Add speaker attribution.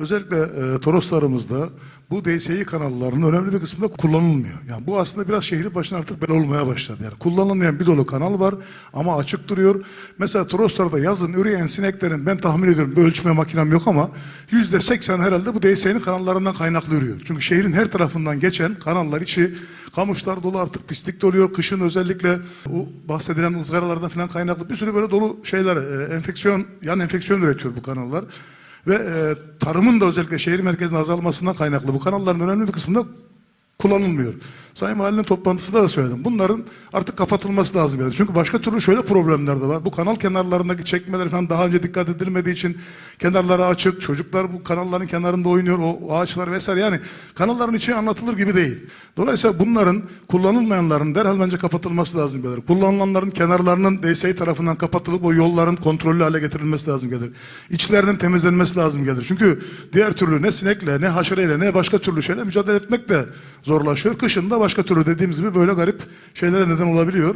Speaker 1: Özellikle e, Toroslarımızda bu DSİ kanallarının önemli bir kısmında kullanılmıyor. Yani bu aslında biraz şehrin başına artık bel olmaya başladı. Yani kullanılmayan bir dolu kanal var ama açık duruyor. Mesela Toroslar'da yazın üreyen sineklerin ben tahmin ediyorum bir ölçme makinem yok ama yüzde seksen herhalde bu DSİ'nin kanallarından kaynaklı ürüyor. Çünkü şehrin her tarafından geçen kanallar içi kamışlar dolu artık pislik doluyor. Kışın özellikle bu bahsedilen ızgaralardan falan kaynaklı bir sürü böyle dolu şeyler e, enfeksiyon yan enfeksiyon üretiyor bu kanallar. Ve e, tarımın da özellikle şehir merkezinde azalmasından kaynaklı bu kanalların önemli bir kısmında kullanılmıyor. Sayın Valinin toplantısında da söyledim. Bunların artık kapatılması lazım. Yani. Çünkü başka türlü şöyle problemler de var. Bu kanal kenarlarındaki çekmeler falan daha önce dikkat edilmediği için kenarları açık. Çocuklar bu kanalların kenarında oynuyor. O ağaçlar vesaire. Yani kanalların içi anlatılır gibi değil. Dolayısıyla bunların kullanılmayanların derhal bence kapatılması lazım gelir. Kullanılanların kenarlarının DSİ tarafından kapatılıp o yolların kontrollü hale getirilmesi lazım gelir. İçlerinin temizlenmesi lazım gelir. Çünkü diğer türlü ne sinekle ne haşereyle ne başka türlü şeyle mücadele etmek de zorlaşıyor. Kışın da başka türlü dediğimiz gibi böyle garip şeylere neden olabiliyor.